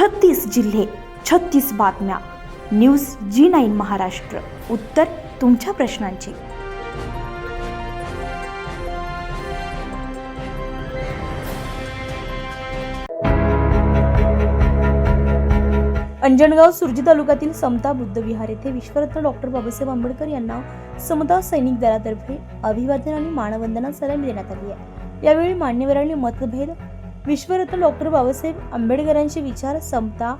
छत्तीस जिल्हे छत्तीस बातम्या. News G nine Maharashtra. उत्तर तुमच्या प्रश्नांची. अंजणगाव सुरजी तालुक्यातील समता बुद्ध विहार येथे विश्वरत्न डॉक्टर बाबासाहेब आंबेडकर यांना समता सैनिक दलातर्फे अभिवादन आणि मानवंदना सलामी देण्यात आली आहे. यावेळी मान्यवरांनी मतभेद विश्वरत्न डॉक्टर बाबासाहेब आंबेडकरांचे विचार समता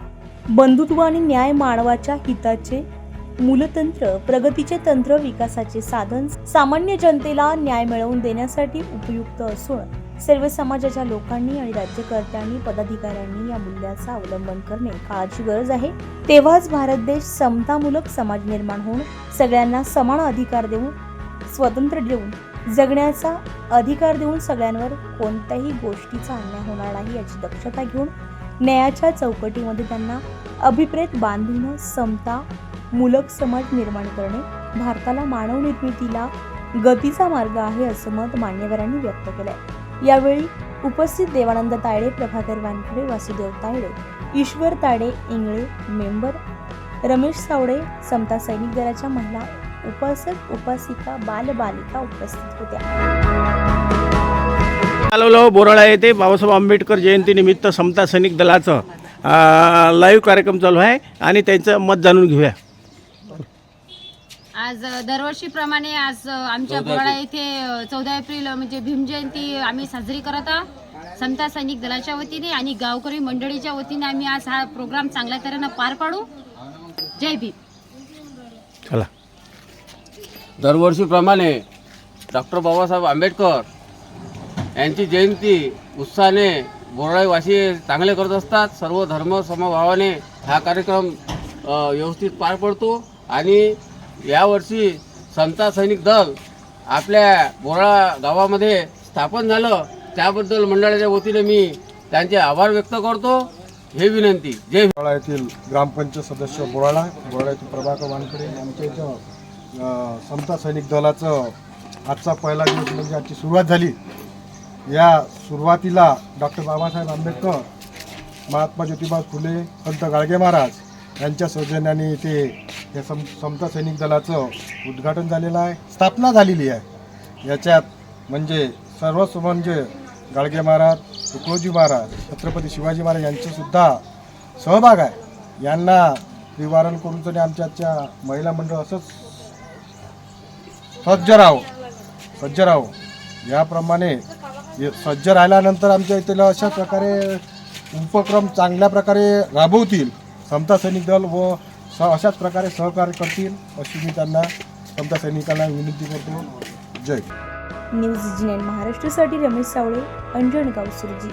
बंधुत्व आणि न्याय मानवाच्या हिताचे मूलतंत्र प्रगतीचे तंत्र विकासाचे साधन सामान्य जनतेला न्याय मिळवून देण्यासाठी उपयुक्त असून सर्व समाजाच्या लोकांनी आणि राज्यकर्त्यांनी पदाधिकाऱ्यांनी या मूल्याचा अवलंबन करणे काळाची गरज आहे. तेव्हाच भारत देश समतामूलक समाज निर्माण होऊन सगळ्यांना समान अधिकार देऊन स्वतंत्र देऊन जगण्याचा अधिकार देऊन सगळ्यांवर कोणत्याही गोष्टीचा अन्याय होणार नाही याची दक्षता घेऊन न्यायाच्या चौकटीमध्ये त्यांना अभिप्रेत बांधून समता मुलक समाज निर्माण करणे भारताला मानव निर्मितीला गतीचा मार्ग आहे असं मत मान्यवरांनी व्यक्त केलंय. यावेळी उपस्थित देवानंद तायडे प्रभाकर वानखडे वासुदेव तायडे ईश्वर ताडे इंगळे मेंबर रमेश सावडे समता सैनिक दलाच्या महिला उपासक उपासिका बालबालिका उपस्थित होत्या. आलो बोराळा येथे बाबासाहेब आंबेडकर जयंतीनिमित्त समता सैनिक दलाचं लाईव्ह कार्यक्रम चालू आहे आणि त्यांचं मत जाणून घेऊया. आज दरवर्षीप्रमाणे आज आमच्या बोराळा येथे चौदा एप्रिल म्हणजे भीम जयंती आम्ही साजरी करत आहोत. समता सैनिक दलाच्या वतीने आणि गावकरी मंडळीच्या वतीने आम्ही आज हा प्रोग्राम चांगल्या तऱ्हेनं पार पाडू. जय भीम. चला. दरवर्षीप्रमाणे डॉक्टर बाबासाहेब आंबेडकर यांची जयंती उत्साहाने बोराळेवासी चांगले करत असतात. सर्व धर्म समभावाने हा कार्यक्रम व्यवस्थित पार पडतो आणि यावर्षी समता सैनिक दल आपल्या बोराळा गावामध्ये स्थापन झालं. त्याबद्दल मंडळाच्या वतीने मी त्यांचे आभार व्यक्त करतो. हे विनंती. जय बोराळा येथील ग्रामपंचायत सदस्य बोराळा बोराळा येथील प्रभाकर वानकडे आमच्या इथं समता सैनिक दलाचं आजचा पहिला दिवस म्हणजे आजची सुरुवात झाली. या सुरुवातीला डॉक्टर बाबासाहेब आंबेडकर महात्मा ज्योतिबा फुले संत गाडगे महाराज यांच्या सौजन्याने इथे या सम समता सैनिक दलाचं उद्घाटन झालेलं आहे स्थापना झालेली आहे. याच्यात म्हणजे सर्वच म्हणजे गाडगे महाराज तुकडोजी महाराज छत्रपती शिवाजी महाराज यांचेसुद्धा सहभाग आहे. यांना निवारण करून तरी आमच्या आजच्या महिला मंडळ असंच सज्ज राहो सज्ज राहो याप्रमाणे हे सज्ज राहिल्यानंतर आमच्या इथला अशा प्रकारे उपक्रम चांगल्या प्रकारे राबवतील. समता सैनिक दल व स अशाच प्रकारे सहकार्य करतील अशी मी त्यांना समता सैनिकांना विनंती करतो. जय न्यूज जी नाईन महाराष्ट्रासाठी रमेश सावळे अंजणगाव सुरजी.